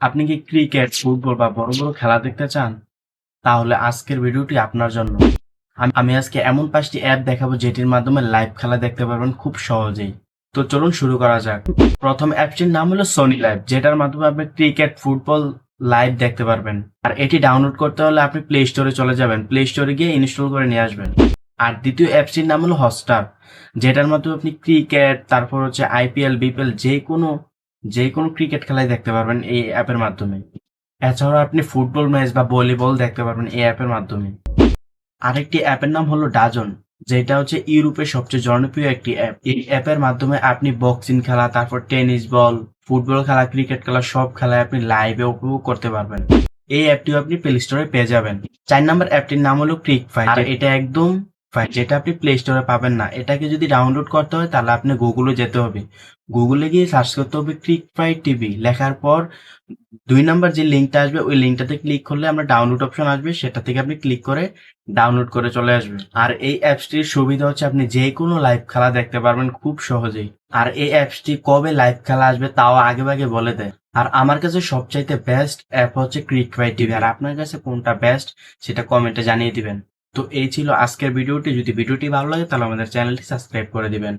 আপনি কি cricket, football বা বড়, বড় খেলা দেখতে চান? তাহলে আজকের ভিডিওটি আপনার জন্য। আমি আজকে এমন পাঁচটি অ্যাপ দেখাবো যেটির মাধ্যমে লাইভ খেলা দেখতে পারবেন খুব সহজেই। তো চলুন শুরু করা যাক। প্রথম অ্যাপটির নাম হলো সোনি লাইভ যেটার মাধ্যমে আপনি ক্রিকেট, ফুটবল লাইভ দেখতে পারবেন। আর এটি ডাউনলোড করতে হলে আপনি প্লে স্টোরে চলে যাবেন। প্লে স্টোরে গিয়ে ইনস্টল করে নিয়ে আসবেন। আর দ্বিতীয় অ্যাপসটির নাম হলো হটস্টার যেটার মাধ্যমে আপনি ক্রিকেট তারপর হচ্ছে আইপিএল বিপিএল যে কোনো যে কোনো ক্রিকেট খেলাই দেখতে পারবেন এই অ্যাপের মাধ্যমে। এছাড়াও আপনি ফুটবল ম্যাচ বা ভলিবল দেখতে পারবেন এই অ্যাপের মাধ্যমে। আরেকটি অ্যাপের নাম হলো ডাজন যেটা হচ্ছে ইউরোপের সবচেয়ে জনপ্রিয় একটি অ্যাপ এই অ্যাপের মাধ্যমে আপনি বক্সিং খেলা, তারপর টেনিস বল ফুটবল খেলা ক্রিকেট খেলা, সব খেলায় আপনি লাইভে উপভোগ করতে পারবেন। এই অ্যাপটিও আপনি প্লে স্টোরে পেয়ে যাবেন। চার নাম্বার অ্যাপটির নাম হলো ক্রিক ফাইট এটা একদম ফাইট যেটা আপনি প্লে স্টোরে পাবেন না, এটাকে যদি ডাউনলোড করতে হয় তাহলে আপনি গুগলে যেতে হবে। গুগলে গিয়ে সার্চ করতে হবে ক্রিক ফাইট টিভি লেখার পর দুই নাম্বার যে লিঙ্কটা আসবে, ওই লিঙ্কটাতে ক্লিক করলে আমরা ডাউনলোড অপশন আসবে, সেটা থেকে আপনি ক্লিক করে ডাউনলোড করে চলে আসবে আর এই অ্যাপসটির সুবিধা হচ্ছে আপনি যে কোনো লাইভ খেলা দেখতে পারবেন খুব সহজেই। আর এই অ্যাপসটি কবে লাইভ খেলা আসবে তাও আগে ভাগে বলে দেয়। আর আমার কাছে সবচাইতে বেস্ট অ্যাপ হচ্ছে ক্রিক ফাইট টিভি আর আপনার কাছে কোনটা বেস্ট সেটা কমেন্টে জানিয়ে দিবেন। তো এই ছিল আজকের ভিডিওটি। যদি ভিডিওটি ভালো লাগে তাহলে আমাদের চ্যানেলটি সাবস্ক্রাইব করে দিবেন।